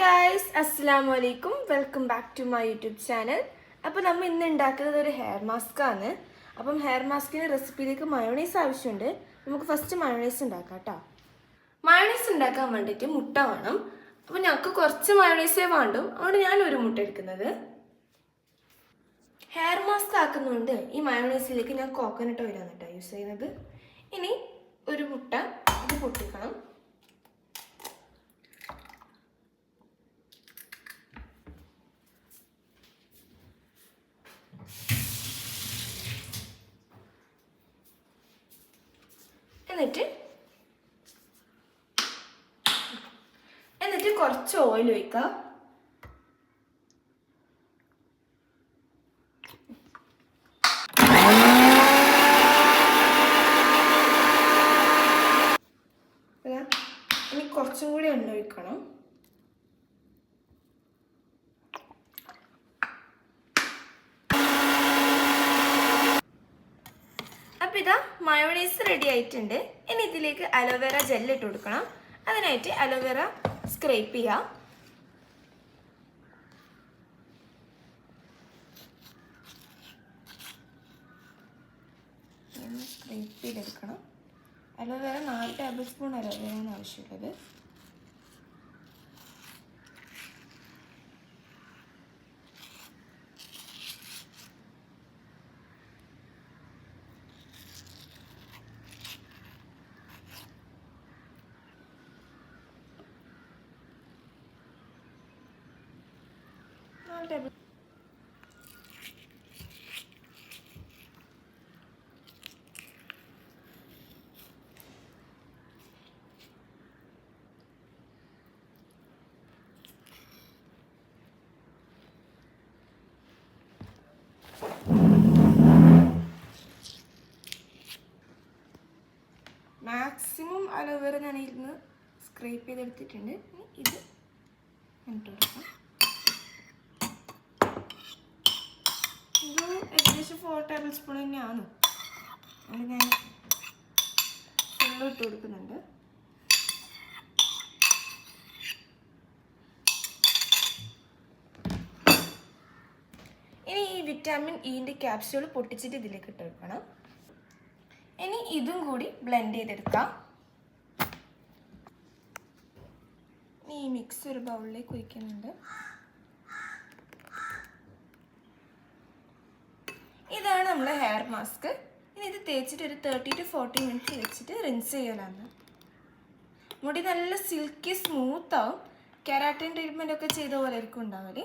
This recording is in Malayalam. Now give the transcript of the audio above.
ഗായ്സ് അസ്സാം വലൈക്കും welcome back to my YouTube channel അപ്പോൾ നമ്മൾ ഇന്ന് ഉണ്ടാക്കുന്നത് ഒരു ഹെയർ മാസ്ക് ആണ്. അപ്പം ഹെയർ മാസ്കിന് റെസിപ്പിയിലേക്ക് മയോണൈസ് ആവശ്യമുണ്ട്. നമുക്ക് ഫസ്റ്റ് മയോണൈസ് ഉണ്ടാക്കാം കേട്ടോ മയോണൈസ് ഉണ്ടാക്കാൻ വേണ്ടിയിട്ട് മുട്ട വേണം. അപ്പോൾ ഞങ്ങൾക്ക് കുറച്ച് മയോണൈസേ വേണ്ടു. അതുകൊണ്ട് ഞാൻ ഒരു മുട്ട എടുക്കുന്നത്. ഹെയർ മാസ്ക് ആക്കുന്നതുകൊണ്ട് ഈ മയോണൈസിലേക്ക് ഞാൻ കോക്കനട്ട് ഓയിലാണ് കേട്ടോ യൂസ് ചെയ്യുന്നത്. ഇനി ഒരു മുട്ട ഇത് പൊട്ടിക്കണം. എന്നിട്ട് എന്നിട്ട് കുറച്ച് ഓയിൽ ഒഴിക്കുക ഇനി കുറച്ചും കൂടി എണ്ണ ഒഴിക്കണം. അപ്പോൾ ഇതാ മയോണൈസ് റെഡി ആയിട്ടുണ്ട്. ഇനി ഇതിലേക്ക് അലോവേറ ജെല്ല് ഇട്ട് കൊടുക്കണം. അതിനായിട്ട് അലോവേറ സ്ക്രേപ്പ് ചെയ്യാം. സ്ക്രേപ്പ് ചെയ്തെടുക്കണം. അലോവേറ നാല് ടേബിൾ സ്പൂൺ അലോവേറയാണ് ആവശ്യമുള്ളത്. മാക്സിമം അലോവേറ ഞാൻ ഇരുന്ന് സ്ക്രേപ്പ് ചെയ്തെടുത്തിട്ടുണ്ട്. ഇത് ഇട്ട് കൊടുക്കാം ഇത് ഏകദേശം ഫോർ ടേബിൾ സ്പൂൺ തന്നെയാണ് അത് ഞാൻ ഫുള്ളിട്ട് കൊടുക്കുന്നുണ്ട്. ഇനി ഈ വിറ്റാമിൻ ഇന്റെ ക്യാപ്സ്യൂൾ പൊട്ടിച്ചിട്ട് ഇതിലേക്ക് ഇട്ട് കൊടുക്കണം. ഇനി ഇതും കൂടി ബ്ലെൻഡ് ചെയ്തെടുക്കാം. ഈ മിക്സ് ഒരു ബൗളിലേക്ക് ഒഴിക്കുന്നുണ്ട്. നമ്മളെ ഹെയർ മാസ്ക് ഇനി ഇത് തേച്ചിട്ട് ഒരു തേർട്ടി ടു ഫോർട്ടി മിനിറ്റ് വെച്ചിട്ട് റിൻസ് ചെയ്യലാണ്. മുടി നല്ല സിൽക്കി സ്മൂത്ത് ആവും. കെരാറ്റിൻ ട്രീറ്റ്മെന്റ് ഒക്കെ ചെയ്ത പോലെ ആയിരിക്കും ഉണ്ടാവൽ.